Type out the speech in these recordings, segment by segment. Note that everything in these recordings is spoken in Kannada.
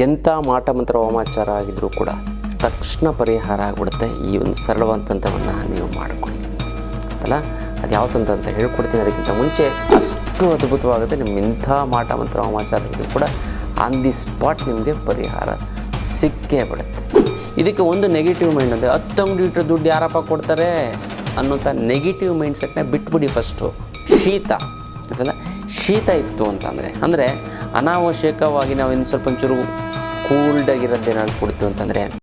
ಎಂಥ ಮಾಟ ಮಂತ್ರ ವಾಮಾಚಾರ ಆಗಿದ್ರೂ ಕೂಡ ತಕ್ಷಣ ಪರಿಹಾರ ಆಗಿಬಿಡುತ್ತೆ. ಈ ಒಂದು ಸರಳವಾದ ತಂತ್ರವನ್ನು ನೀವು ಮಾಡಿಕೊಳ್ಳಿ. ಅಲ್ಲ ಅದು ಯಾವ ತಂತ್ರ ಅಂತ ಹೇಳ್ಕೊಡ್ತೀನಿ. ಅದಕ್ಕಿಂತ ಮುಂಚೆ ಅಷ್ಟು ಅದ್ಭುತವಾಗುತ್ತೆ. ನಿಮ್ಮ ಇಂಥ ಮಾಟ ಮಂತ್ರ ವಾಮಾಚಾರ ಇದ್ರೂ ಕೂಡ ಆನ್ ದಿ ಸ್ಪಾಟ್ ನಿಮಗೆ ಪರಿಹಾರ ಸಿಕ್ಕೇ ಬಿಡುತ್ತೆ. ಇದಕ್ಕೆ ಒಂದು ನೆಗೆಟಿವ್ ಮೈಂಡ್ ಅಂದರೆ ಹತ್ತು ಅಂಗಡಿ ಇಟ್ಟರೆ ದುಡ್ಡು ಯಾರಪ್ಪ ಕೊಡ್ತಾರೆ ಅನ್ನೋಂಥ ನೆಗೆಟಿವ್ ಮೈಂಡ್ ಸೆಟ್ನ ಬಿಟ್ಬಿಡಿ ಫಸ್ಟು ಶೀತ. ಅದಲ್ಲ ಶೀತ ಇತ್ತು ಅಂತಂದರೆ, ಅಂದರೆ ಅನಾವಶ್ಯಕವಾಗಿ ನಾವು ಇನ್ನು ಸ್ವಲ್ಪ ಒಂಚೂರು ಕೂಲ್ಡಾಗಿರೋದೇನಾದ್ರು ಕೊಡ್ತು ಅಂತಂದರೆ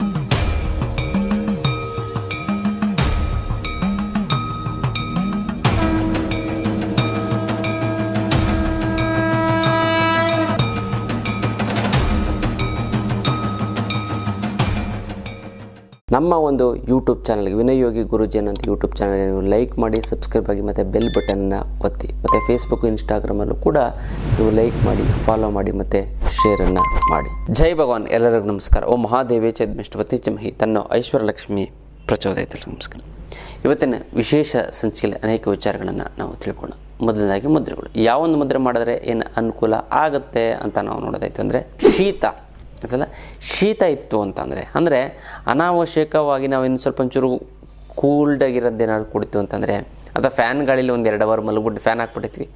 ನಮ್ಮ ಒಂದು ಯೂಟ್ಯೂಬ್ ಚಾನಲ್ಗೆ ವಿನಯ್ ಯೋಗಿ ಗುರುಜಿ ಅಂತ ಯೂಟ್ಯೂಬ್ ಚಾನಲ್ ನೀವು ಲೈಕ್ ಮಾಡಿ ಸಬ್ಸ್ಕ್ರೈಬ್ ಆಗಿ ಮತ್ತು ಬೆಲ್ ಬಟನ್ನ ಒತ್ತಿ, ಮತ್ತು ಫೇಸ್ಬುಕ್ ಇನ್ಸ್ಟಾಗ್ರಾಮಲ್ಲೂ ಕೂಡ ನೀವು ಲೈಕ್ ಮಾಡಿ ಫಾಲೋ ಮಾಡಿ, ಮತ್ತು ಶೇರನ್ನು ಮಾಡಿ. ಜೈ ಭಗವಾನ್. ಎಲ್ಲರಿಗೂ ನಮಸ್ಕಾರ. ಓ ಮಹಾದೇವಿ ಚದ್ಮಿಷ್ಟವತಿ ಚಮಹಿ. ತನ್ನ ಐಶ್ವರ್ಯಲಕ್ಷ್ಮಿ ಪ್ರಚೋದಯತೆ ನಮಸ್ಕಾರ. ಇವತ್ತಿನ ವಿಶೇಷ ಸಂಚಿಕೆಯಲ್ಲಿ ಅನೇಕ ವಿಚಾರಗಳನ್ನು ನಾವು ತಿಳ್ಕೊಳ್ಳೋಣ. ಮೊದಲನೇದಾಗಿ ಮುದ್ರೆಗಳು. ಯಾವೊಂದು ಮುದ್ರೆ ಮಾಡಿದ್ರೆ ಏನು ಅನುಕೂಲ ಆಗುತ್ತೆ ಅಂತ ನಾವು ನೋಡೋದಾಯ್ತು ಅಂದರೆ ಶೀತ. ಆಯ್ತಲ್ಲ ಶೀತ ಇತ್ತು ಅಂತಂದರೆ, ಅಂದರೆ ಅನಾವಶ್ಯಕವಾಗಿ ನಾವು ಇನ್ನು ಸ್ವಲ್ಪ ಒಂಚೂರು ಕೂಲ್ಡಾಗಿರೋದೇನಾದ್ರು ಕುಡಿತು ಅಂತಂದರೆ, ಅಥವಾ ಫ್ಯಾನ್ ಗಾಳಿಲಿ ಒಂದು ಎರಡು ಅವರ್ ಮಲಗಿಬಿಟ್ಟು ಫ್ಯಾನ್ ಹಾಕ್ಬಿಟ್ಟಿದ್ವಿ.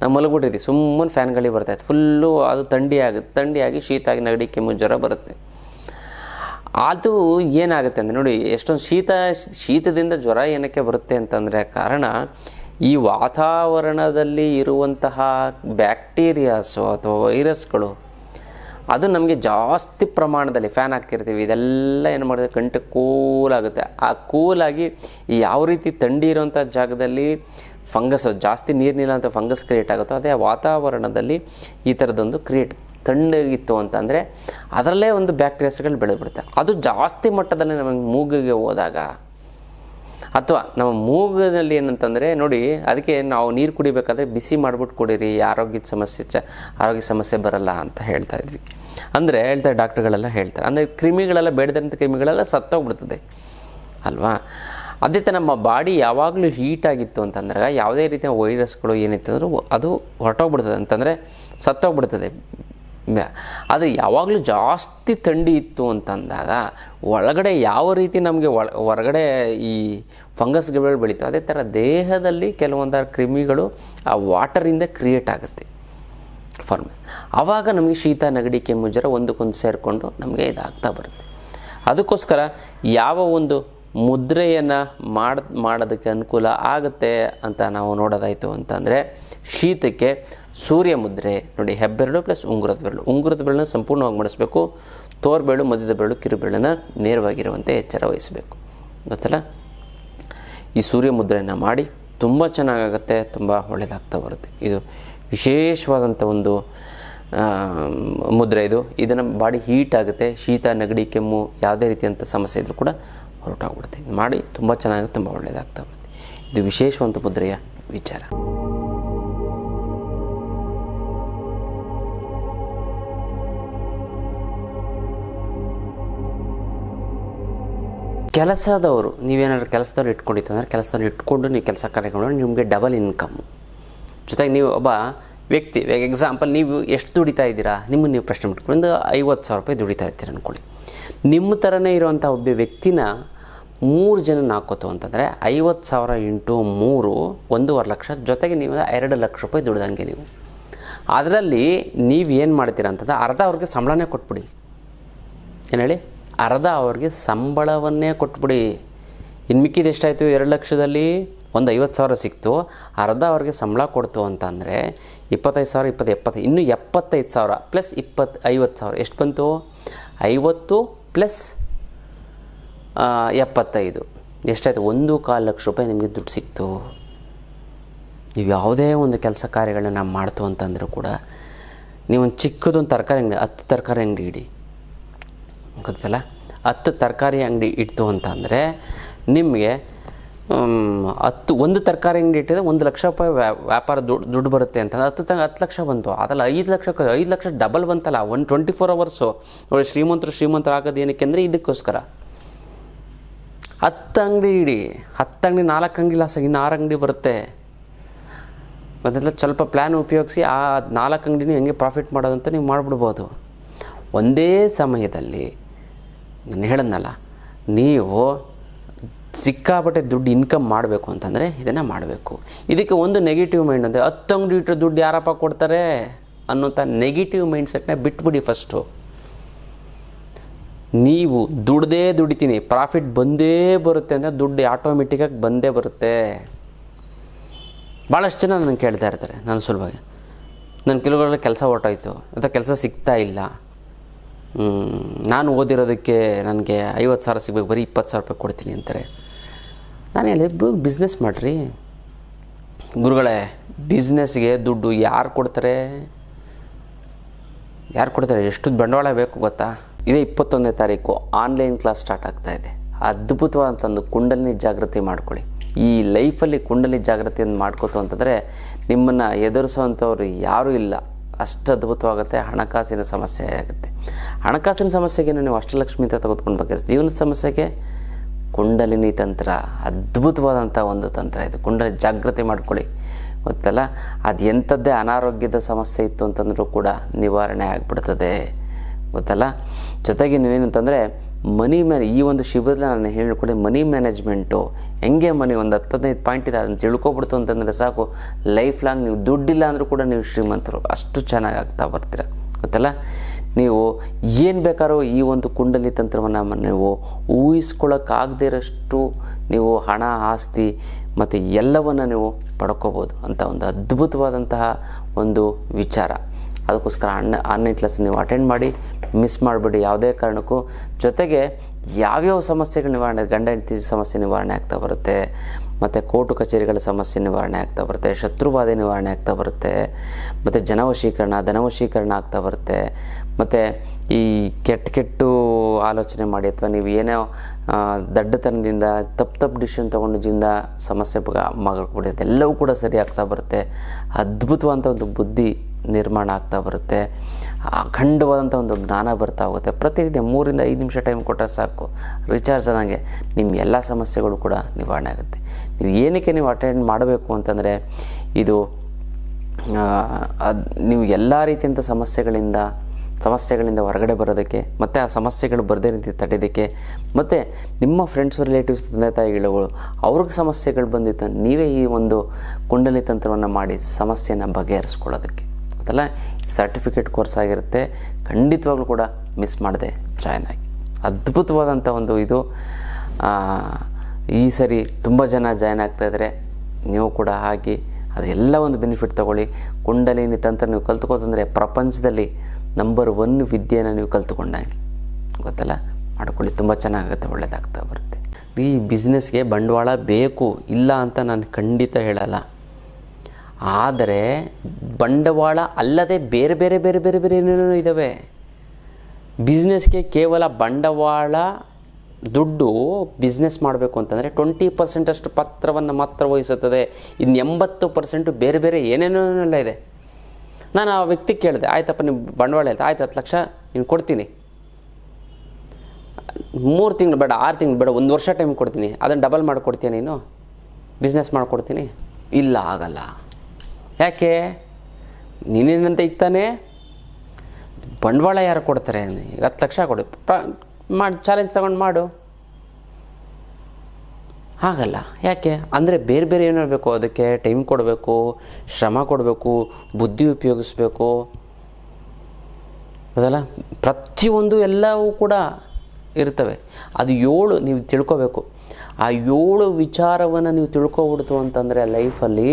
ನಾವು ಮಲಗಿಬಿಟ್ಟಿದ್ವಿ, ಸುಮ್ಮನೆ ಫ್ಯಾನ್ ಗಾಳಿ ಬರ್ತಾಯಿತ್ತು ಫುಲ್ಲು ಅದು ಥಂಡಿ ಆಗುತ್ತೆ ಥಂಡಿಯಾಗಿ ಶೀತ ಆಗಿ ನಗಡಿ, ಕೆಮ್ಮು, ಜ್ವರ ಬರುತ್ತೆ. ಅದು ಏನಾಗುತ್ತೆ ಅಂದರೆ ನೋಡಿ, ಎಷ್ಟೊಂದು ಶೀತ, ಶೀತದಿಂದ ಜ್ವರ ಏನಕ್ಕೆ ಬರುತ್ತೆ ಅಂತಂದರೆ, ಕಾರಣ ಈ ವಾತಾವರಣದಲ್ಲಿ ಇರುವಂತಹ ಬ್ಯಾಕ್ಟೀರಿಯಾಸು ಅಥವಾ ವೈರಸ್ಗಳು ಅದು ನಮಗೆ ಜಾಸ್ತಿ ಪ್ರಮಾಣದಲ್ಲಿ ಫ್ಯಾನ್ ಹಾಕ್ತಿರ್ತೀವಿ. ಇದೆಲ್ಲ ಏನು ಮಾಡಿದ್ರೆ ಕಂಠ ಕೂಲಾಗುತ್ತೆ ಆ ಕೂಲಾಗಿ ಯಾವ ರೀತಿ ಥಂಡಿ ಇರೋಂಥ ಜಾಗದಲ್ಲಿ ಫಂಗಸ್ ಜಾಸ್ತಿ ಅಂತ ಫಂಗಸ್ ಕ್ರಿಯೇಟ್ ಆಗುತ್ತೋ ಅದೇ ವಾತಾವರಣದಲ್ಲಿ ಈ ಥರದೊಂದು ಕ್ರಿಯೇಟ್ ತಣ್ಣಗಿತ್ತು ಅಂತಂದರೆ ಅದರಲ್ಲೇ ಒಂದು ಬ್ಯಾಕ್ಟೀರಿಯಾಸ್ಗಳು ಬೆಳೆದ್ಬಿಡುತ್ತೆ. ಅದು ಜಾಸ್ತಿ ಮಟ್ಟದಲ್ಲಿ ನಮಗೆ ಮೂಗಿಗೆ ಹೋದಾಗ ಅಥವಾ ನಮ್ಮ ಮೂಗಿನಲ್ಲಿ ಏನಂತಂದರೆ ನೋಡಿ, ಅದಕ್ಕೆ ನಾವು ನೀರು ಕುಡಿಬೇಕಾದ್ರೆ ಬಿಸಿ ಮಾಡಿಬಿಟ್ಟು ಕುಡೀರಿ ಆರೋಗ್ಯದ ಸಮಸ್ಯೆ ಚ, ಆರೋಗ್ಯ ಸಮಸ್ಯೆ ಬರಲ್ಲ ಅಂತ ಹೇಳ್ತಾ ಇದ್ವಿ. ಅಂದರೆ ಹೇಳ್ತಾರೆ ಡಾಕ್ಟ್ರುಗಳೆಲ್ಲ ಹೇಳ್ತಾರೆ. ಅಂದರೆ ಕ್ರಿಮಿಗಳೆಲ್ಲ ಬೇಡದಂಥ ಕ್ರಿಮಿಗಳೆಲ್ಲ ಸತ್ತೋಗ್ಬಿಡ್ತದೆ. ಅಲ್ವಾ? ಅದೇ ನಮ್ಮ ಬಾಡಿ ಯಾವಾಗಲೂ ಹೀಟ್ ಆಗಿತ್ತು ಅಂತಂದಾಗ ಯಾವುದೇ ರೀತಿಯ ವೈರಸ್ಗಳು ಏನಿತ್ತು ಅಂದರೂ ಅದು ಹೊರಟೋಗ್ಬಿಡ್ತದೆ ಅಂತಂದರೆ ಸತ್ತೋಗ್ಬಿಡ್ತದೆ. ಅದು ಯಾವಾಗಲೂ ಜಾಸ್ತಿ ಥಂಡಿ ಇತ್ತು ಅಂತಂದಾಗ ಒಳಗಡೆ ಯಾವ ರೀತಿ ನಮಗೆ ಒಳ, ಹೊರಗಡೆ ಈ ಫಂಗಸ್ಗಳು ಬೆಳೀತು ಅದೇ ಥರ ದೇಹದಲ್ಲಿ ಕೆಲವೊಂದು ಕ್ರಿಮಿಗಳು ಆ ವಾಟರಿಂದ ಕ್ರಿಯೇಟ್ ಆಗುತ್ತೆ. ಫಾರ್ಮ್. ಆವಾಗ ನಮಗೆ ಶೀತ, ನೆಗಡಿ, ಕೆಮ್ಮು, ಜ್ವರ ಒಂದಕ್ಕೊಂದು ಸೇರಿಕೊಂಡು ನಮಗೆ ಇದಾಗ್ತಾ ಬರುತ್ತೆ. ಅದಕ್ಕೋಸ್ಕರ ಯಾವ ಒಂದು ಮುದ್ರೆಯನ್ನು ಮಾಡ, ಮಾಡೋದಕ್ಕೆ ಅನುಕೂಲ ಆಗುತ್ತೆ ಅಂತ ನಾವು ನೋಡೋದಾಯಿತು ಅಂತಂದರೆ ಶೀತಕ್ಕೆ ಸೂರ್ಯ ಮುದ್ರೆ. ನೋಡಿ, ಹೆಬ್ಬೆರಳು ಪ್ಲಸ್ ಉಂಗುರದ ಬೆರಳು. ಉಂಗುರದ ಬೆರಳನ್ನ ಸಂಪೂರ್ಣವಾಗಿ ಮಾಡಿಸ್ಬೇಕು. ತೋರ್ಬೆರಳು ಮಧ್ಯದ ಬೆರಳು ಕಿರುಬೆರಳನ್ನ ನೇರವಾಗಿರುವಂತೆ ಎಚ್ಚರ ವಹಿಸಬೇಕು. ಗೊತ್ತಲ್ಲ? ಈ ಸೂರ್ಯ ಮುದ್ರೆಯನ್ನು ಮಾಡಿ ತುಂಬ ಚೆನ್ನಾಗಾಗುತ್ತೆ, ತುಂಬ ಒಳ್ಳೆಯದಾಗ್ತಾ ಬರುತ್ತೆ. ಇದು ವಿಶೇಷವಾದಂಥ ಒಂದು ಮುದ್ರೆ ಇದು. ಇದನ್ನು ಬಾಡಿ ಹೀಟ್ ಆಗುತ್ತೆ. ಶೀತ, ನೆಗಡಿ, ಕೆಮ್ಮು, ಯಾವುದೇ ರೀತಿಯಂಥ ಸಮಸ್ಯೆ ಇದ್ದರೂ ಕೂಡ ಹೊರಟಾಗ್ಬಿಡುತ್ತೆ. ಇದು ಮಾಡಿ ತುಂಬ ಚೆನ್ನಾಗಿ, ತುಂಬ ಒಳ್ಳೆಯದಾಗ್ತಾ ಬರುತ್ತೆ ಇದು ವಿಶೇಷವಂತ ಮುದ್ರೆಯ ವಿಚಾರ. ಕೆಲಸದವರು, ನೀವೇನಾದ್ರು ಕೆಲಸದವ್ರು ಇಟ್ಕೊಂಡಿತ್ತು ಅಂದರೆ ಕೆಲಸದವ್ರು ಇಟ್ಕೊಂಡು ನೀವು ಕೆಲಸ ಕಾರ್ಯಗಳು ನಿಮಗೆ ಡಬಲ್ ಇನ್ಕಮ್ ಜೊತೆಗೆ ನೀವು ಒಬ್ಬ ವ್ಯಕ್ತಿ ಎಕ್ಸಾಂಪಲ್ ನೀವು ಎಷ್ಟು ದುಡಿತಾ ಇದ್ದೀರಾ? ನಿಮ್ಮನ್ನು ನೀವು ಪ್ರಶ್ನೆ ಒಂದು ಐವತ್ತು ಸಾವಿರ ರೂಪಾಯಿ ದುಡಿತಾ ಇರ್ತೀರ ಅಂದ್ಕೊಳ್ಳಿ ನಿಮ್ಮ ಥರನೇ ಇರುವಂಥ ಒಬ್ಬ ವ್ಯಕ್ತಿನ ಮೂರು ಜನ ಹಾಕೋತು ಅಂತಂದರೆ ಐವತ್ತು ಸಾವಿರ ಇಂಟು ಮೂರು ಒಂದೂವರೆ ಲಕ್ಷ, ಜೊತೆಗೆ ನೀವು ಎರಡು ಲಕ್ಷ ರೂಪಾಯಿ ದುಡ್ದಂಗೆ ನೀವು. ಅದರಲ್ಲಿ ನೀವು ಏನು ಮಾಡ್ತೀರ ಅಂತಂದ್ರೆ ಅರ್ಧ ಅವ್ರಿಗೆ ಸಂಬಳನೇ ಕೊಟ್ಬಿಡಿ. ಏನು ಹೇಳಿ? ಅರ್ಧ ಅವ್ರಿಗೆ ಸಂಬಳವನ್ನೇ ಕೊಟ್ಬಿಡಿ. ಇನ್ನು ಎಷ್ಟಾಯಿತು ಎರಡು ಲಕ್ಷದಲ್ಲಿ ಒಂದು ಐವತ್ತು ಸಾವಿರ ಸಿಕ್ತು, ಅರ್ಧ ಅವ್ರಿಗೆ ಸಂಬಳ ಕೊಡ್ತು ಅಂತಂದರೆ ಇಪ್ಪತ್ತೈದು ಸಾವಿರ ಇಪ್ಪತ್ತು ಎಪ್ಪತ್ತು ಇನ್ನೂ ಎಪ್ಪತ್ತೈದು ಸಾವಿರ ಪ್ಲಸ್ ಇಪ್ಪತ್ತು, ಐವತ್ತು ಸಾವಿರ. ಎಷ್ಟು ಬಂತು? ಐವತ್ತು ಪ್ಲಸ್ ಎಪ್ಪತ್ತೈದು. ಎಷ್ಟಾಯಿತು? ಒಂದು ಕಾಲು ಲಕ್ಷ ರೂಪಾಯಿ ನಿಮಗೆ ದುಡ್ಡು ಸಿಕ್ತು. ನೀವು ಯಾವುದೇ ಒಂದು ಕೆಲಸ ಕಾರ್ಯಗಳನ್ನ ನಾವು ಮಾಡ್ತು ಅಂತಂದರೂ ಕೂಡ ನೀವೊಂದು ಚಿಕ್ಕದೊಂದು ತರಕಾರಿ ಅಂಗಡಿ, ಹತ್ತು ತರಕಾರಿ ಅಂಗಡಿ ಇಡಿ. ಗೊತ್ತಲ್ಲ? ಹತ್ತು ತರಕಾರಿ ಅಂಗಡಿ ಇಡ್ತು ಅಂತಂದರೆ ನಿಮಗೆ ಹತ್ತು, ಒಂದು ತರಕಾರಿ ಅಂಗಡಿ ಇಟ್ಟಿದ್ರೆ ಒಂದು ಲಕ್ಷ ರೂಪಾಯಿ ವ್ಯಾಪಾರ ದುಡ್ಡು ದುಡ್ಡು ಬರುತ್ತೆ ಅಂತ. ಹತ್ತು ತ ಹತ್ತು ಲಕ್ಷ ಬಂತು. ಅದಲ್ಲ, ಐದು ಲಕ್ಷ ಐದು ಲಕ್ಷ ಡಬಲ್ ಬಂತಲ್ಲ ಒನ್ ಟ್ವೆಂಟಿ ಫೋರ್ ಅವರ್ಸು ನೋಡಿ ಶ್ರೀಮಂತರು ಶ್ರೀಮಂತರು ಆಗೋದು ಏನಕ್ಕೆ ಅಂದರೆ ಇದಕ್ಕೋಸ್ಕರ. ಹತ್ತು ಅಂಗಡಿ ಇಡಿ. ಹತ್ತು ಅಂಗಡಿ, ನಾಲ್ಕು ಅಂಗಡಿ ಲಾಸ್, ಇನ್ನು ಆರು ಅಂಗಡಿ ಬರುತ್ತೆ. ಅದೆಲ್ಲ ಸ್ವಲ್ಪ ಪ್ಲ್ಯಾನ್ ಉಪಯೋಗಿಸಿ ಆ ನಾಲ್ಕು ಅಂಗಡಿನ ಹೆಂಗೆ ಪ್ರಾಫಿಟ್ ಮಾಡೋದಂತ ನೀವು ಮಾಡಿಬಿಡ್ಬೋದು. ಒಂದೇ ಸಮಯದಲ್ಲಿ, ನಾನು ಹೇಳದ್ನಲ್ಲ, ನೀವು ಸಿಕ್ಕಾಪಟ್ಟೆ ದುಡ್ಡು ಇನ್ಕಮ್ ಮಾಡಬೇಕು ಅಂತಂದರೆ ಇದನ್ನು ಮಾಡಬೇಕು. ಇದಕ್ಕೆ ಒಂದು ನೆಗೆಟಿವ್ ಮೈಂಡ್ ಅಂದರೆ ಹತ್ತು ಅಂಗಡಿ ಇಟ್ಟರೆ ದುಡ್ಡು ಯಾರಪ್ಪ ಕೊಡ್ತಾರೆ ಅನ್ನೋಂಥ ನೆಗೆಟಿವ್ ಮೈಂಡ್ ಸೆಟ್ನ ಬಿಟ್ಬಿಡಿ ಫಸ್ಟು ನೀವು ದುಡ್ದೇ ದುಡಿತೀನಿ ಪ್ರಾಫಿಟ್ ಬಂದೇ ಬರುತ್ತೆ ಅಂದರೆ ದುಡ್ಡು ಆಟೋಮೆಟಿಕ್ಕಾಗಿ ಬಂದೇ ಬರುತ್ತೆ. ಭಾಳಷ್ಟು ಜನ ನನಗೆ ಕೇಳ್ತಾ ಇರ್ತಾರೆ ನನ್ನ ಸುಲಭವಾಗಿ ನನ್ನ ಕೆಲವುಗಳಲ್ಲಿ ಕೆಲಸ ಹೊರ್ಟೋಯ್ತು, ಅಥವಾ ಕೆಲಸ ಸಿಗ್ತಾ ಇಲ್ಲ. ನಾನು ಓದಿರೋದಕ್ಕೆ ನನಗೆ ಐವತ್ತು ಸಾವಿರ ಸಿಗಬೇಕು, ಬರೀ ಇಪ್ಪತ್ತು ಸಾವಿರ ರೂಪಾಯಿ ಕೊಡ್ತೀನಿ ಅಂತಾರೆ. ನಾನು ಹೇಳಿ ಬಿಸ್ನೆಸ್ ಮಾಡಿರಿ. ಗುರುಗಳೇ ಬಿಸ್ನೆಸ್ಗೆ ದುಡ್ಡು ಯಾರು ಕೊಡ್ತಾರೆ? ಯಾರು ಕೊಡ್ತಾರೆ? ಎಷ್ಟು ಬಂಡವಾಳ ಬೇಕು ಗೊತ್ತಾ? ಇದೇ ಇಪ್ಪತ್ತೊಂದನೇ ತಾರೀಕು ಆನ್ಲೈನ್ ಕ್ಲಾಸ್ ಸ್ಟಾರ್ಟ್ ಆಗ್ತಾ ಇದೆ. ಅದ್ಭುತವಾದಂಥ ಒಂದು ಕುಂಡಲಿನಿ ಜಾಗೃತಿ ಮಾಡ್ಕೊಳ್ಳಿ. ಈ ಲೈಫಲ್ಲಿ ಕುಂಡಲಿ ಜಾಗೃತಿಯನ್ನು ಮಾಡ್ಕೋತು ಅಂತಂದರೆ ನಿಮ್ಮನ್ನು ಎದುರಿಸುವಂಥವ್ರು ಯಾರೂ ಇಲ್ಲ. ಅಷ್ಟು ಅದ್ಭುತವಾಗುತ್ತೆ, ಹಣಕಾಸಿನ ಸಮಸ್ಯೆ ಆಗುತ್ತೆ. ಹಣಕಾಸಿನ ಸಮಸ್ಯೆಗೆ ನೀವು ಅಷ್ಟಲಕ್ಷ್ಮಿ ಅಂತ ತೆಗೆದುಕೊಂಡು ಬಗ್ಗೆ ಜೀವನದ ಸಮಸ್ಯೆಗೆ ಕುಂಡಲಿನಿ ತಂತ್ರ ಅದ್ಭುತವಾದಂಥ ಒಂದು ತಂತ್ರ ಇದು. ಕುಂಡಲಿ ಜಾಗೃತಿ ಮಾಡ್ಕೊಳ್ಳಿ. ಗೊತ್ತಲ್ಲ? ಅದು ಎಂಥದ್ದೇ ಅನಾರೋಗ್ಯದ ಸಮಸ್ಯೆ ಇತ್ತು ಅಂತಂದರೂ ಕೂಡ ನಿವಾರಣೆ ಆಗಿಬಿಡ್ತದೆ. ಗೊತ್ತಲ್ಲ? ಜೊತೆಗೆ ನೀವೇನಂತಂದರೆ ಮನಿ ಮ್ಯಾನೆ ಈ ಒಂದು ಶಿಬಿರದಲ್ಲಿ ನಾನು ಹೇಳಿಕೊಡಿ ಮನಿ ಮ್ಯಾನೇಜ್ಮೆಂಟು, ಹೆಂಗೆ ಮನಿ ಒಂದು ಹತ್ತು ಹದಿನೈದು ಪಾಯಿಂಟ್ ಇದೆ, ಅದನ್ನು ತಿಳ್ಕೊಬಿಡ್ತು ಅಂತಂದರೆ ಸಾಕು. ಲೈಫ್ ಲಾಂಗ್ ನೀವು ದುಡ್ಡಿಲ್ಲ ಅಂದರೂ ಕೂಡ ನೀವು ಶ್ರೀಮಂತರು, ಅಷ್ಟು ಚೆನ್ನಾಗಿ ಆಗ್ತಾ ಬರ್ತೀರ. ಗೊತ್ತಲ್ಲ? ನೀವು ಏನು ಬೇಕಾದ್ರೂ ಈ ಒಂದು ಕುಂಡಲಿ ತಂತ್ರವನ್ನು ನೀವು ಊಹಿಸ್ಕೊಳ್ಳೋಕ್ಕಾಗದೇ ಇರೋಷ್ಟು ನೀವು ಹಣ, ಆಸ್ತಿ ಮತ್ತು ಎಲ್ಲವನ್ನು ನೀವು ಪಡ್ಕೋಬೋದು ಅಂತ ಒಂದು ಅದ್ಭುತವಾದಂತಹ ಒಂದು ವಿಚಾರ. ಅದಕ್ಕೋಸ್ಕರ ಅಣ್ಣ ಆನ್ಲೈನ್ ಕ್ಲಾಸ್ ನೀವು ಅಟೆಂಡ್ ಮಾಡಿ ಮಿಸ್ ಮಾಡಿಬಿಡಿ ಯಾವುದೇ ಕಾರಣಕ್ಕೂ. ಜೊತೆಗೆ ಯಾವ್ಯಾವ ಸಮಸ್ಯೆಗಳ ನಿವಾರಣೆ ಗಂಡ, ಹೆಂಡತಿ ಸಮಸ್ಯೆ ನಿವಾರಣೆ ಆಗ್ತಾ ಬರುತ್ತೆ. ಮತ್ತು ಕೋರ್ಟು ಕಚೇರಿಗಳ ಸಮಸ್ಯೆ ನಿವಾರಣೆ ಆಗ್ತಾ ಬರುತ್ತೆ. ಶತ್ರುಬಾಧೆ ನಿವಾರಣೆ ಆಗ್ತಾ ಬರುತ್ತೆ. ಮತ್ತು ಜನವಶೀಕರಣ ಧನವಶೀಕರಣ ಆಗ್ತಾ ಬರುತ್ತೆ. ಮತ್ತು ಈ ಕೆಟ್ಟ ಕೆಟ್ಟು ಆಲೋಚನೆ ಮಾಡಿ ಅಥವಾ ನೀವು ಏನೋ ದಡ್ಡತನದಿಂದ, ತಪ್ಪು ತಪ್ಪು ಡಿಸಿಷನ್ ತೊಗೊಂಡು ಜೀವನದ ಸಮಸ್ಯೆ ಮಾಡ್ಬಿಡುತ್ತೆ ಎಲ್ಲವೂ ಕೂಡ ಸರಿ ಆಗ್ತಾ ಬರುತ್ತೆ. ಅದ್ಭುತವಾದಂಥ ಒಂದು ಬುದ್ಧಿ ನಿರ್ಮಾಣ ಆಗ್ತಾ ಬರುತ್ತೆ. ಅಖಂಡವಾದಂಥ ಒಂದು ಜ್ಞಾನ ಬರ್ತಾ ಹೋಗುತ್ತೆ. ಪ್ರತಿನಿತ್ಯ ಮೂರಿಂದ ಐದು ನಿಮಿಷ ಟೈಮ್ ಕೊಟ್ಟರೆ ಸಾಕು. ರಿಚಾರ್ಜ್ ಆದಂಗೆ ನಿಮ್ಮ ಎಲ್ಲ ಸಮಸ್ಯೆಗಳು ಕೂಡ ನಿವಾರಣೆ ಆಗುತ್ತೆ. ನೀವು ಏನಕ್ಕೆ ನೀವು ಅಟೆಂಡ್ ಮಾಡಬೇಕು ಅಂತಂದರೆ, ಇದು ಅದು, ನೀವು ಎಲ್ಲ ರೀತಿಯಂಥ ಸಮಸ್ಯೆಗಳಿಂದ ಸಮಸ್ಯೆಗಳಿಂದ ಹೊರಗಡೆ ಬರೋದಕ್ಕೆ, ಮತ್ತು ಆ ಸಮಸ್ಯೆಗಳು ಬರದೇ ರೀತಿ ತಡೆಯೋದಕ್ಕೆ ಮತ್ತು ನಿಮ್ಮ ಫ್ರೆಂಡ್ಸ್ ರಿಲೇಟಿವ್ಸ್ ತಂದೆ ತಾಯಿಗಳು, ಅವ್ರಿಗೆ ಸಮಸ್ಯೆಗಳು ಬಂದಿತ್ತು, ನೀವೇ ಈ ಒಂದು ಕುಂಡಲಿ ತಂತ್ರವನ್ನು ಮಾಡಿ ಸಮಸ್ಯೆನ ಬಗೆಹರಿಸ್ಕೊಳ್ಳೋದಕ್ಕೆ. ಗೊತ್ತಲ್ಲ? ಸರ್ಟಿಫಿಕೇಟ್ ಕೋರ್ಸ್ ಆಗಿರುತ್ತೆ, ಖಂಡಿತವಾಗ್ಲೂ ಕೂಡ ಮಿಸ್ ಮಾಡದೆ ಜಾಯ್ನ್ ಆಗಿ. ಅದ್ಭುತವಾದಂಥ ಒಂದು ಇದು. ಈ ಸರಿ ತುಂಬ ಜನ ಜಾಯ್ನ್ ಆಗ್ತಾಯಿದ್ರೆ ನೀವು ಕೂಡ ಹಾಕಿ ಅದೆಲ್ಲ ಒಂದು ಬೆನಿಫಿಟ್ ತೊಗೊಳ್ಳಿ. ಕುಂಡಲಿನಿ ತಂತ್ರ ನೀವು ಕಲ್ತ್ಕೋತಂದರೆ ಪ್ರಪಂಚದಲ್ಲಿ ನಂಬರ್ ಒನ್ ವಿದ್ಯೆನ ನೀವು ಕಲ್ತ್ಕೊಂಡಂಗೆ. ಗೊತ್ತಲ್ಲ? ಮಾಡ್ಕೊಳ್ಳಿ, ತುಂಬ ಚೆನ್ನಾಗುತ್ತೆ ಒಳ್ಳೆಯದಾಗ್ತಾ ಬರುತ್ತೆ. ಈ ಬಿಸ್ನೆಸ್ಗೆ ಬಂಡವಾಳ ಬೇಕು, ಇಲ್ಲ ಅಂತ ನಾನು ಖಂಡಿತ ಹೇಳಲ್ಲ. ಆದರೆ, ಬಂಡವಾಳ ಅಲ್ಲದೆ ಬೇರೆ ಬೇರೆ ಬೇರೆ ಬೇರೆ ಬೇರೆ ಏನೇನೋ ಇದ್ದಾವೆ ಬಿಸ್ನೆಸ್ಗೆ ಕೇವಲ ಬಂಡವಾಳ, ದುಡ್ಡು ಬಿಸ್ನೆಸ್ ಮಾಡಬೇಕು ಅಂತಂದರೆ ಟ್ವೆಂಟಿ ಪರ್ಸೆಂಟಷ್ಟು ಪತ್ರವನ್ನು ಮಾತ್ರ ವಹಿಸುತ್ತದೆ. ಇನ್ನು ಎಂಬತ್ತು ಪರ್ಸೆಂಟು ಬೇರೆ ಬೇರೆ ಏನೇನೋ ಇದೆ. ನಾನು ಆ ವ್ಯಕ್ತಿ ಕೇಳಿದೆ, ಆಯ್ತಪ್ಪ ನಿಮ್ಮ ಬಂಡವಾಳ ಹೇಳ್ತಾ, ಆಯ್ತು, ಹತ್ತು ಲಕ್ಷ ನೀನು ಕೊಡ್ತೀನಿ. ಮೂರು ತಿಂಗಳು ಬೇಡ, ಆರು ತಿಂಗಳು ಬೇಡ, ಒಂದು ವರ್ಷ ಟೈಮ್ ಕೊಡ್ತೀನಿ. ಅದನ್ನು ಡಬಲ್ ಮಾಡಿಕೊಡ್ತೀಯ ನೀನು? ಬಿಸ್ನೆಸ್ ಮಾಡಿಕೊಡ್ತೀನಿ? ಇಲ್ಲ, ಆಗಲ್ಲ. ಯಾಕೆ? ನೀನೇನಂತ ಇಕ್ತಾನೆ? ತಾನೇ ಬಂಡವಾಳ ಯಾರು ಕೊಡ್ತಾರೆ? ಈಗ ಹತ್ತು ಲಕ್ಷ ಕೊಡು. ಪ್ರ ಮಾಡಿ ಚಾಲೆಂಜ್ ತಗೊಂಡು ಮಾಡು. ಆಗಲ್ಲ. ಯಾಕೆ? ಅಂದರೆ ಬೇರೆ ಬೇರೆ ಏನು ಹೇಳಬೇಕು? ಅದಕ್ಕೆ ಟೈಮ್ ಕೊಡಬೇಕು, ಶ್ರಮ ಕೊಡಬೇಕು, ಬುದ್ಧಿ ಉಪಯೋಗಿಸ್ಬೇಕು. ಅದಲ್ಲ ಪ್ರತಿಯೊಂದು ಎಲ್ಲವೂ ಕೂಡ ಇರ್ತವೆ. ಅದು ಏಳು ನೀವು ತಿಳ್ಕೊಬೇಕು. ಆ ಏಳು ವಿಚಾರವನ್ನು ನೀವು ತಿಳ್ಕೊಬಿಡ್ತು ಅಂತಂದರೆ ಲೈಫಲ್ಲಿ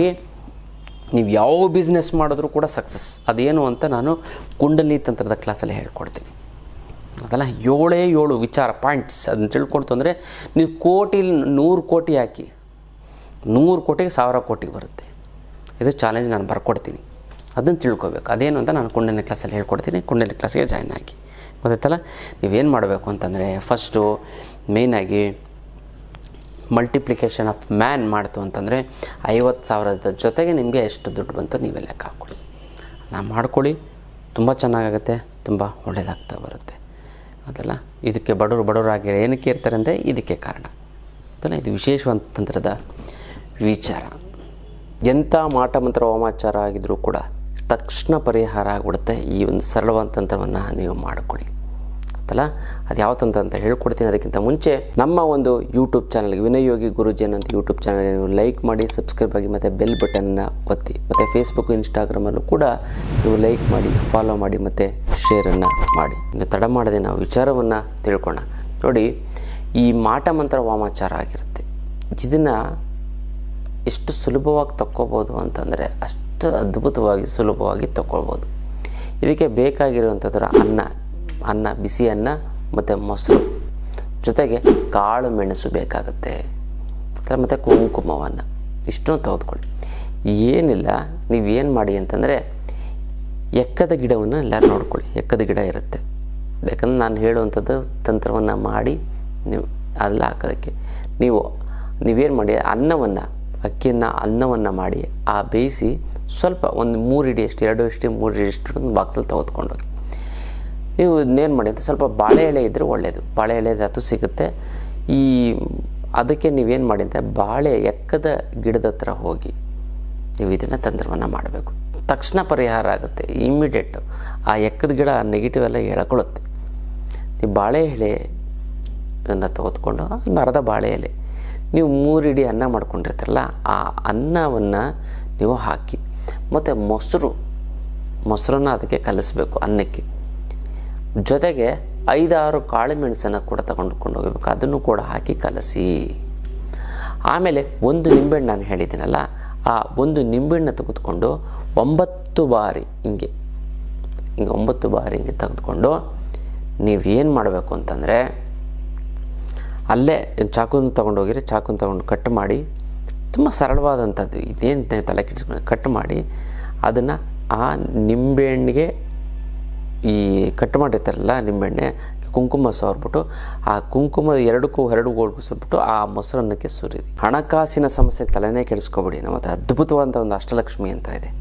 ನೀವು ಯಾವ ಬಿಸ್ನೆಸ್ ಮಾಡಿದ್ರೂ ಕೂಡ ಸಕ್ಸಸ್ ಅದೇನು ಅಂತ ನಾನು ಕುಂಡಲಿ ತಂತ್ರದ ಕ್ಲಾಸಲ್ಲಿ ಹೇಳ್ಕೊಡ್ತೀನಿ. ಅದಲ್ಲ ಏಳೇ ಏಳು ವಿಚಾರ ಪಾಯಿಂಟ್ಸ್ ಅದನ್ನ ತಿಳ್ಕೊಳ್ತು ಅಂದರೆ, ನೀವು ಕೋಟಿ ನೂರು ಕೋಟಿ ಹಾಕಿ, ನೂರು ಕೋಟಿಗೆ ಸಾವಿರ ಕೋಟಿ ಬರುತ್ತೆ. ಇದು ಚಾಲೆಂಜ್ ನಾನು ಬರ್ಕೊಡ್ತೀನಿ. ಅದನ್ನು ತಿಳ್ಕೊಬೇಕು. ಅದೇನು ಅಂತ ನಾನು ಕುಂಡಲಿನ ಕ್ಲಾಸಲ್ಲಿ ಹೇಳ್ಕೊಡ್ತೀನಿ. ಕುಂಡಲಿನ ಕ್ಲಾಸಿಗೆ ಜಾಯ್ನ್ ಆಗಿ. ಗೊತ್ತಾಯ್ತಲ್ಲ? ನೀವೇನು ಮಾಡಬೇಕು ಅಂತಂದರೆ ಫಸ್ಟು ಮೇಯ್ನಾಗಿ ಮಲ್ಟಿಪ್ಲಿಕೇಶನ್ ಆಫ್ ಮ್ಯಾನ್ ಮಾಡ್ತು ಅಂತಂದರೆ, ಐವತ್ತು ಸಾವಿರದ ಜೊತೆಗೆ ನಿಮಗೆ ಎಷ್ಟು ದುಡ್ಡು ಬಂತು ನೀವೇ ಲೆಕ್ಕ ಹಾಕ್ಕೊಳ್ಳಿ ನಾ ಮಾಡ್ಕೊಳ್ಳಿ. ತುಂಬ ಚೆನ್ನಾಗಾಗುತ್ತೆ. ತುಂಬ ಒಳ್ಳೆಯದಾಗ್ತಾ ಬರುತ್ತೆ. ಅದಲ್ಲ? ಇದಕ್ಕೆ ಬಡವರು ಬಡವರಾಗಿ ಏನಕ್ಕೆ ಇರ್ತಾರೆ ಅಂದರೆ ಇದಕ್ಕೆ ಕಾರಣ. ಅದಲ್ಲ, ಇದು ವಿಶೇಷವಾದ ತಂತ್ರದ ವಿಚಾರ. ಎಂಥ ಮಾಟ ಮಂತ್ರ ಹೋಮಾಚಾರ ಆಗಿದ್ರೂ ಕೂಡ ತಕ್ಷಣ ಪರಿಹಾರ ಆಗಿಬಿಡುತ್ತೆ ಈ ಒಂದು ಸರಳವಾದ ತಂತ್ರವನ್ನು ನೀವು ಮಾಡಿಕೊಳ್ಳಿ. ಗೊತ್ತಲ್ಲ ಅದು ಯಾವ ತಂತ್ರ ಅಂತ ಹೇಳ್ಕೊಡ್ತೀನಿ. ಅದಕ್ಕಿಂತ ಮುಂಚೆ ನಮ್ಮ ಒಂದು ಯೂಟ್ಯೂಬ್ ಚಾನಲ್ಗೆ ವಿನಯೋಗಿ ಯೋಗಿ ಗುರುಜಿ ಅನ್ನೋ ಯೂಟ್ಯೂಬ್ ಚಾನಲ್ ನೀವು ಲೈಕ್ ಮಾಡಿ ಸಬ್ಸ್ಕ್ರೈಬ್ ಆಗಿ, ಮತ್ತು ಬೆಲ್ ಬಟನ್ನ ಒತ್ತಿ, ಮತ್ತು ಫೇಸ್ಬುಕ್ ಇನ್ಸ್ಟಾಗ್ರಾಮಲ್ಲೂ ಕೂಡ ನೀವು ಲೈಕ್ ಮಾಡಿ ಫಾಲೋ ಮಾಡಿ, ಮತ್ತು ಶೇರನ್ನು ಮಾಡಿ. ಇನ್ನು ತಡ ಮಾಡದೆ ನಾವು ವಿಚಾರವನ್ನು ತಿಳ್ಕೊಣ. ನೋಡಿ, ಈ ಮಾಟ ಮಂತ್ರ ವಾಮಾಚಾರ ಆಗಿರುತ್ತೆ. ಇದನ್ನು ಎಷ್ಟು ಸುಲಭವಾಗಿ ತಕ್ಕೋಬೋದು ಅಂತಂದರೆ ಅಷ್ಟು ಅದ್ಭುತವಾಗಿ ಸುಲಭವಾಗಿ ತಗೊಳ್ಬೋದು ಇದಕ್ಕೆ ಬೇಕಾಗಿರುವಂಥದ್ರ ಅನ್ನ. ಅನ್ನ, ಬಿಸಿ ಅನ್ನ ಮತ್ತು ಮೊಸರು. ಜೊತೆಗೆ ಕಾಳು ಮೆಣಸು ಬೇಕಾಗುತ್ತೆ. ಮತ್ತು ಕುಂಕುಮವನ್ನು. ಇಷ್ಟನ್ನು ತೆಗೆದುಕೊಳ್ಳಿ. ಏನಿಲ್ಲ ನೀವೇನು ಮಾಡಿ ಅಂತಂದರೆ ಎಕ್ಕದ ಗಿಡವನ್ನು ಎಲ್ಲರೂ ನೋಡ್ಕೊಳ್ಳಿ. ಎಕ್ಕದ ಗಿಡ ಇರುತ್ತೆ. ಯಾಕಂದ್ರೆ ನಾನು ಹೇಳುವಂಥದ್ದು ತಂತ್ರವನ್ನು ಮಾಡಿ ನೀವು ಅದೆಲ್ಲ ಹಾಕೋದಕ್ಕೆ. ನೀವು, ನೀವೇನು ಮಾಡಿ, ಅನ್ನವನ್ನು, ಅಕ್ಕಿಯನ್ನು, ಅನ್ನವನ್ನು ಮಾಡಿ ಆ ಬೇಯಿಸಿ ಸ್ವಲ್ಪ ಒಂದು ಮೂರು ಇಡಿಯಷ್ಟು, ಎರಡು ಇಷ್ಟು ಮೂರು ಇಡಿಯಷ್ಟು ಒಂದು ಬಾಕ್ಸಲ್ಲಿ ತೆಗೆದುಕೊಂಡೋಗಿ ನೀವು ಇನ್ನೇನು ಮಾಡಿ ಅಂತ ಸ್ವಲ್ಪ ಬಾಳೆ ಎಲೆ ಇದ್ದರೆ ಒಳ್ಳೆಯದು ಬಾಳೆ ಎಲೆ ಅದು ಸಿಗುತ್ತೆ. ಈ ಅದಕ್ಕೆ ನೀವೇನು ಮಾಡಿ ಅಂತ ಬಾಳೆ ಎಕ್ಕದ ಗಿಡದ ಹತ್ರ ಹೋಗಿ ನೀವು ಇದನ್ನು ತಂತ್ರವನ್ನು ಮಾಡಬೇಕು. ತಕ್ಷಣ ಪರಿಹಾರ ಆಗುತ್ತೆ. ಇಮ್ಮಿಡಿಯೇಟ್ ಆ ಎಕ್ಕದ ಗಿಡ ನೆಗೆಟಿವ್ ಎಲ್ಲ ಎಳ್ಕೊಳ್ಳುತ್ತೆ ನೀವು ಬಾಳೆ ಎಲೆಯನ್ನು ತೆಗೆದುಕೊಂಡು ಒಂದು ಅರ್ಧ ಬಾಳೆ ಎಲೆ. ನೀವು ಮೂರು ಇಡೀ ಅನ್ನ ಮಾಡ್ಕೊಂಡಿರ್ತೀರಲ್ಲ, ಆ ಅನ್ನವನ್ನು ನೀವು ಹಾಕಿ. ಮತ್ತು ಮೊಸರು, ಮೊಸರನ್ನು ಅದಕ್ಕೆ ಕಲಿಸ್ಬೇಕು ಅನ್ನಕ್ಕೆ. ಜೊತೆಗೆ ಐದಾರು ಕಾಳು ಮೆಣಸನ್ನು ಕೂಡ ತಗೊಂಡು ಹೋಗಬೇಕು. ಅದನ್ನು ಕೂಡ ಹಾಕಿ ಕಲಸಿ. ಆಮೇಲೆ ಒಂದು ನಿಂಬೆಹಣ್ಣು ನಾನು ಹೇಳಿದ್ದೀನಲ್ಲ, ಆ ಒಂದು ನಿಂಬೆಹಣ್ಣು ತೆಗೆದುಕೊಂಡು ಒಂಬತ್ತು ಬಾರಿ ಹಿಂಗೆ ಹಿಂಗೆ ಒಂಬತ್ತು ಬಾರಿ ಹಿಂಗೆ ತೆಗೆದುಕೊಂಡು ನೀವೇನು ಮಾಡಬೇಕು ಅಂತಂದರೆ, ಅಲ್ಲೇ ಚಾಕುನ ತೊಗೊಂಡೋಗಿರಿ ಚಾಕುನ ತೊಗೊಂಡು ಕಟ್ ಮಾಡಿ, ತುಂಬ ಸರಳವಾದಂಥದ್ದು ಇದೇನು ತಲೆ ಕೆಡಿಸ್ಕೊಂಡು ಕಟ್ ಮಾಡಿ, ಅದನ್ನು ಆ ನಿಂಬೆಹಣ್ಣಿಗೆ ಈ ಕಟ್ ಮಾಡಿರ್ತಾರಲ್ಲ ನಿಂಬೆಣ್ಣೆ, ಕುಂಕುಮ ಸವರ್ಬಿಟ್ಟು ಆ ಕುಂಕುಮ ಎರಡಕ್ಕೂ ಎರಡು ಗೋಳ್ಗಿಸ್ಬಿಟ್ಟು ಆ ಮೊಸರನ್ನಕ್ಕೆ ಸುರಿರಿ. ಹಣಕಾಸಿನ ಸಮಸ್ಯೆ ತಲೆನೇ ಕೆಡಿಸ್ಕೊಬೇಡಿ. ನಮ್ಮ ಅದ್ಭುತವಾದ ಒಂದು ಅಷ್ಟಲಕ್ಷ್ಮಿ ಅಂತ ಇದೆ.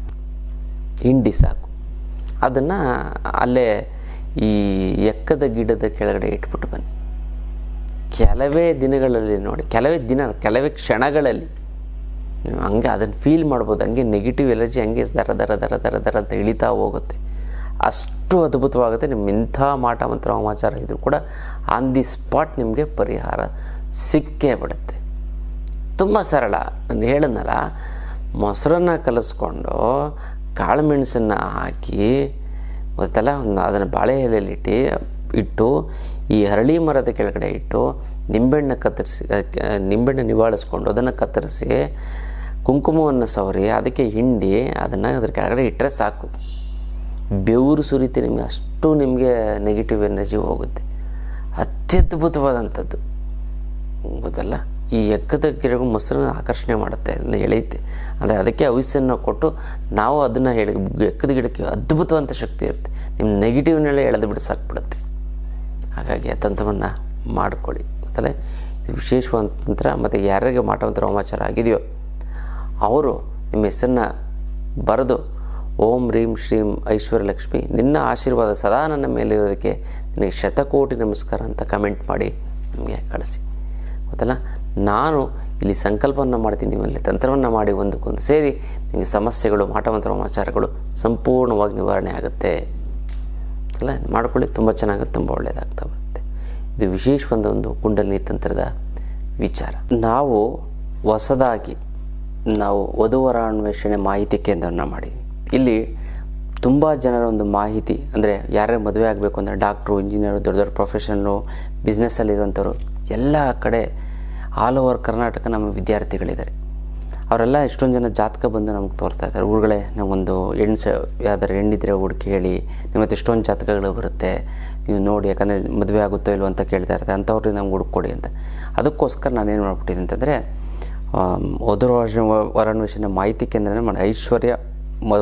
ಹಿಂಡಿ ಸಾಕು. ಅದನ್ನು ಅಲ್ಲೇ ಈ ಎಕ್ಕದ ಗಿಡದ ಕೆಳಗಡೆ ಇಟ್ಬಿಟ್ಟು ಬನ್ನಿ. ಕೆಲವೇ ದಿನಗಳಲ್ಲಿ ನೋಡಿ, ಕೆಲವೇ ದಿನ, ಕೆಲವೇ ಕ್ಷಣಗಳಲ್ಲಿ ನೀವು ಹಂಗೆ ಅದನ್ನು ಫೀಲ್ ಮಾಡ್ಬೋದು. ಹಂಗೆ ನೆಗೆಟಿವ್ ಎನರ್ಜಿ ಹಂಗೆ ದರ ದರ ದರ ದರ ದರ ಅಂತ ಇಳಿತಾ ಹೋಗುತ್ತೆ. ಅಷ್ಟು ಅದ್ಭುತವಾಗುತ್ತೆ. ನಿಮ್ಮ ಇಂಥ ಮಾಟ ಮಂತ್ರ ಹೋಮಾಚಾರ ಇದ್ರೂ ಕೂಡ ಆನ್ ದಿ ಸ್ಪಾಟ್ ನಿಮಗೆ ಪರಿಹಾರ ಸಿಕ್ಕೇ ಬಿಡುತ್ತೆ. ತುಂಬ ಸರಳ. ನಾನು ಹೇಳಿದ್ನಲ್ಲ, ಮೊಸರನ್ನು ಕಲಿಸ್ಕೊಂಡು ಕಾಳು ಮೆಣಸನ್ನು ಹಾಕಿ ಗೊತ್ತಲ್ಲ, ಒಂದು ಅದನ್ನು ಬಾಳೆ ಎಲೆಯಲ್ಲಿಟ್ಟು ಇಟ್ಟು ಈ ಹರಳಿ ಮರದ ಕೆಳಗಡೆ ಇಟ್ಟು ನಿಂಬೆಹಣ್ಣು ಕತ್ತರಿಸಿ ನಿಂಬೆಹಣ್ಣು ನಿವಾಳಿಸ್ಕೊಂಡು ಅದನ್ನು ಕತ್ತರಿಸಿ ಕುಂಕುಮವನ್ನು ಸವರಿ ಅದಕ್ಕೆ ಹಿಂಡಿ ಅದನ್ನು ಅದ್ರ ಕೆಳಗಡೆ ಇಟ್ಟರೆ ಸಾಕು. ಬೆವರು ಸುರಿತೆ ನಿಮಗೆ ಅಷ್ಟು ನಿಮಗೆ ನೆಗೆಟಿವ್ ಎನರ್ಜಿ ಹೋಗುತ್ತೆ. ಅತ್ಯದ್ಭುತವಾದಂಥದ್ದು. ಗೊತ್ತಲ್ಲ? ಈ ಎಕ್ಕದ ಗಿಡಗಳು ಮೊಸರನ್ನ ಆಕರ್ಷಣೆ ಮಾಡುತ್ತೆ ಅದನ್ನು ಎಳೆಯುತ್ತೆ. ಅಂದರೆ ಅದಕ್ಕೆ ಔಷಧಿಯನ್ನು ಕೊಟ್ಟು ನಾವು ಅದನ್ನು ಹೇಳಿ ಎಕ್ಕದ ಗಿಡಕ್ಕೆ ಅದ್ಭುತವಂತ ಶಕ್ತಿ ಇರುತ್ತೆ. ನಿಮ್ಮ ನೆಗೆಟಿವ್ನೆಲ್ಲ ಎಳೆದು ಬಿಡಿಸಾಕ್ಬಿಡುತ್ತೆ ಸಾಕ್ಬಿಡುತ್ತೆ. ಹಾಗಾಗಿ ಆ ತಂತ್ರವನ್ನು ಮಾಡಿಕೊಳ್ಳಿ. ಗೊತ್ತಲ್ಲ ಇದು ವಿಶೇಷವಾದ ತಂತ್ರ, ಮತ್ತು ಯಾರಿಗೆ ಮಾಟವಂತರ ರೋಮಾಚಾರ ಆಗಿದೆಯೋ, ಅವರು ನಿಮ್ಮ ಹೆಸರನ್ನ ಬರೆದು, ಓಂ ರೀಂ ಶ್ರೀಂ ಐಶ್ವರ್ಯ ಲಕ್ಷ್ಮಿ ನಿನ್ನ ಆಶೀರ್ವಾದ ಸದಾ ನನ್ನ ಮೇಲೆ ಇರೋದಕ್ಕೆ ನಿನಗೆ ಶತಕೋಟಿ ನಮಸ್ಕಾರ ಅಂತ ಕಮೆಂಟ್ ಮಾಡಿ ನಮಗೆ ಕಳಿಸಿ. ಗೊತ್ತಲ್ಲ ನಾನು ಇಲ್ಲಿ ಸಂಕಲ್ಪವನ್ನು ಮಾಡ್ತೀನಿ ನಿಮ್ಮಲ್ಲಿ ತಂತ್ರವನ್ನು ಮಾಡಿ ಒಂದಕ್ಕೊಂದು ಸೇರಿ ನಿಮಗೆ ಸಮಸ್ಯೆಗಳು ಮಾಟಮಂತ್ರ ಸಮಾಚಾರಗಳು ಸಂಪೂರ್ಣವಾಗಿ ನಿವಾರಣೆ ಆಗುತ್ತೆ. ಅಲ್ಲ ಮಾಡ್ಕೊಳ್ಳಿ ತುಂಬ ಚೆನ್ನಾಗುತ್ತೆ, ತುಂಬ ಒಳ್ಳೆಯದಾಗ್ತಾ ಬರುತ್ತೆ. ಇದು ವಿಶೇಷವಾದ ಒಂದು ಕುಂಡಲಿನಿ ತಂತ್ರದ ವಿಚಾರ. ನಾವು ಹೊಸದಾಗಿ, ನಾವು ವಧುವರ ಅನ್ವೇಷಣೆ ಮಾಹಿತಿ ಕೇಂದ್ರವನ್ನು ಮಾಡಿದ್ವಿ. ಇಲ್ಲಿ ತುಂಬ ಜನರ ಒಂದು ಮಾಹಿತಿ, ಅಂದರೆ ಯಾರ್ಯಾರು ಮದುವೆ ಆಗಬೇಕು ಅಂದರೆ ಡಾಕ್ಟ್ರು ಇಂಜಿನಿಯರು ದೊಡ್ಡ ದೊಡ್ಡ ಪ್ರೊಫೆಷನ್ನು ಬಿಸ್ನೆಸ್ಸಲ್ಲಿರುವಂಥವ್ರು ಎಲ್ಲ ಕಡೆ ಆಲ್ ಓವರ್ ಕರ್ನಾಟಕ ನಮ್ಮ ವಿದ್ಯಾರ್ಥಿಗಳಿದ್ದಾರೆ. ಅವರೆಲ್ಲ ಎಷ್ಟೊಂದು ಜನ ಜಾತಕ ಬಂದು ನಮಗೆ ತೋರಿಸ್ತಾ ಇದ್ದಾರೆ. ಊರುಗಳೇ ನಾವೊಂದು ಹೆಣ್ಣು ಸ ಯಾವ್ದಾರು ಹೆಣ್ಣಿದ್ರೆ ಹುಡುಕಿ ಹೇಳಿ ನಿಮ್ಮ ಹತ್ರ ಎಷ್ಟೊಂದು ಜಾತಕಗಳು ಬರುತ್ತೆ, ನೀವು ನೋಡಿ, ಯಾಕಂದರೆ ಮದುವೆ ಆಗುತ್ತೋ ಇಲ್ವೋ ಅಂತ ಕೇಳ್ತಾ ಇರ್ತಾರೆ. ಅಂಥವ್ರಿಗೆ ನಮ್ಗೆ ಹುಡುಕೊಡಿ ಅಂತ. ಅದಕ್ಕೋಸ್ಕರ ನಾನೇನು ಮಾಡ್ಬಿಟ್ಟಿದ್ದೀನಿ ಅಂತಂದರೆ ವಧು ವರಾನ್ವೇಷಣೆ ಮಾಹಿತಿ ಕೇಂದ್ರನೇ ಮಾಡಿ, ಐಶ್ವರ್ಯ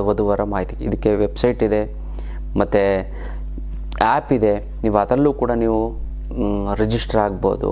ವಧುವರ ಮಾಹಿತಿ. ಇದಕ್ಕೆ ವೆಬ್ಸೈಟ್ ಇದೆ, ಮತ್ತು ಆ್ಯಪ್ ಇದೆ. ನೀವು ಅದರಲ್ಲೂ ಕೂಡ ನೀವು ರಿಜಿಸ್ಟರ್ ಆಗ್ಬೋದು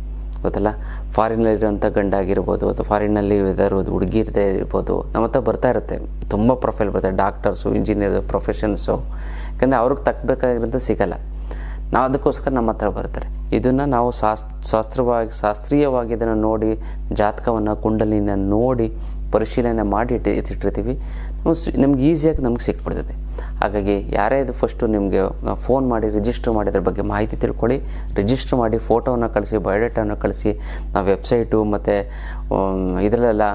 ಗೊತ್ತಲ್ಲ? ಫಾರಿನಲ್ಲಿರೋಂಥ ಗಂಡ ಆಗಿರ್ಬೋದು ಅಥವಾ ಫಾರಿನಲ್ಲಿ ಇರೋದು ಹುಡುಗಿರದೇ ಇರ್ಬೋದು, ನಮ್ಮ ಹತ್ರ ಬರ್ತಾ ಇರುತ್ತೆ. ತುಂಬ ಪ್ರೊಫೈಲ್ ಬರುತ್ತೆ ಡಾಕ್ಟರ್ಸು ಇಂಜಿನಿಯರ್ ಪ್ರೊಫೆಷನ್ಸು ಯಾಕಂದರೆ ಅವ್ರಿಗೆ ತಕ್ಕಬೇಕಾಗಿರೋದು ಸಿಗಲ್ಲ. ನಾವು ಅದಕ್ಕೋಸ್ಕರ ನಮ್ಮ ಹತ್ರ ಬರ್ತಾರೆ. ಇದನ್ನು ನಾವು ಶಾಸ್, ಶಾಸ್ತ್ರವಾಗಿ, ಶಾಸ್ತ್ರೀಯವಾಗಿ ಇದನ್ನು ನೋಡಿ, ಜಾತಕವನ್ನು, ಕುಂಡಲಿನ ನೋಡಿ, ಪರಿಶೀಲನೆ ಮಾಡಿ ಇಟ್ಟು ಸಿ- ನಮ್ಗೆ ಈಸಿಯಾಗಿ ನಮ್ಗೆ ಸಿಕ್ಬಿಡ್ತದೆ. ಹಾಗಾಗಿ ಯಾರೇ ಇದು ಫಸ್ಟು ನಿಮಗೆ ಫೋನ್ ಮಾಡಿ ರಿಜಿಸ್ಟರ್ ಮಾಡಿದ್ರ ಬಗ್ಗೆ ಮಾಹಿತಿ ತಿಳ್ಕೊಳ್ಳಿ. ರಿಜಿಸ್ಟರ್ ಮಾಡಿ ಫೋಟೋವನ್ನು ಕಳಿಸಿ ಬಯೋಡೇಟಾವನ್ನು ಕಳಿಸಿ, ನಾವು ವೆಬ್ಸೈಟು ಮತ್ತು ಇದರಲ್ಲೆಲ್ಲ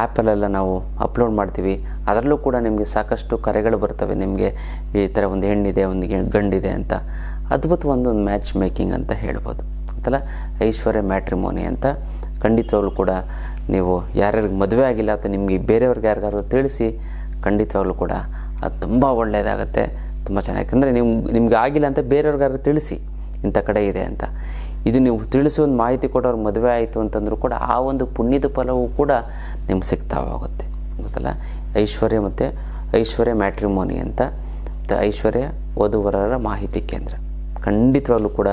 ಆ್ಯಪಲ್ಲೆಲ್ಲ ನಾವು ಅಪ್ಲೋಡ್ ಮಾಡ್ತೀವಿ. ಅದರಲ್ಲೂ ಕೂಡ ನಿಮಗೆ ಸಾಕಷ್ಟು ಕರೆಗಳು ಬರ್ತವೆ. ನಿಮಗೆ ಈ ಥರ ಒಂದು ಹೆಣ್ಣಿದೆ, ಒಂದು ಗಂಡಿದೆ ಅಂತ. ಅದ್ಭುತ ಒಂದು ಒಂದು ಮ್ಯಾಚ್ ಮೇಕಿಂಗ್ ಅಂತ ಹೇಳ್ಬೋದು. ಗೊತ್ತಲ್ಲ? ಐಶ್ವರ್ಯ ಮ್ಯಾಟ್ರಿಮೋನಿ ಅಂತ. ಖಂಡಿತವಾಗ್ಲೂ ಕೂಡ ನೀವು ಯಾರ್ಯಾರಿಗೆ ಮದುವೆ ಆಗಿಲ್ಲ ಅಥವಾ ನಿಮಗೆ ಬೇರೆಯವ್ರಿಗೆ ಯಾರಿಗಾದ್ರು ತಿಳಿಸಿ ಖಂಡಿತವಾಗ್ಲೂ ಕೂಡ ಅದು ತುಂಬ ಒಳ್ಳೆಯದಾಗುತ್ತೆ ತುಂಬ ಚೆನ್ನಾಗಿ ಅಂದರೆ ನೀವು ನಿಮ್ಗೆ ಆಗಿಲ್ಲ ಅಂತ ಬೇರೆಯವ್ರಿಗಾದ್ರೂ ತಿಳಿಸಿ, ಇಂಥ ಕಡೆ ಇದೆ ಅಂತ. ಇದು ನೀವು ತಿಳಿಸಿ ಒಂದು ಮಾಹಿತಿ ಕೊಟ್ಟವ್ರಿಗೆ ಮದುವೆ ಆಯಿತು ಅಂತಂದರೂ ಕೂಡ ಆ ಒಂದು ಪುಣ್ಯದ ಫಲವೂ ಕೂಡ ನಿಮ್ಗೆ ಸಿಗ್ತಾ ಹೋಗುತ್ತೆ ಗೊತ್ತಲ್ಲ? ಐಶ್ವರ್ಯ ಮತ್ತು ಐಶ್ವರ್ಯ ಮ್ಯಾಟ್ರಿಮೋನಿ ಅಂತ, ಮತ್ತು ಐಶ್ವರ್ಯ ವಧುವರರ ಮಾಹಿತಿ ಕೇಂದ್ರ. ಖಂಡಿತವಾಗ್ಲೂ ಕೂಡ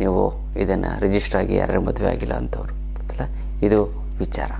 ನೀವು ಇದನ್ನು ರಿಜಿಸ್ಟರ್ ಆಗಿ ಯಾರ್ಯಾರು ಮದುವೆ ಆಗಿಲ್ಲ ಅಂಥವ್ರು ಗೊತ್ತಲ್ಲ? ಇದು ವಿಚಾರ.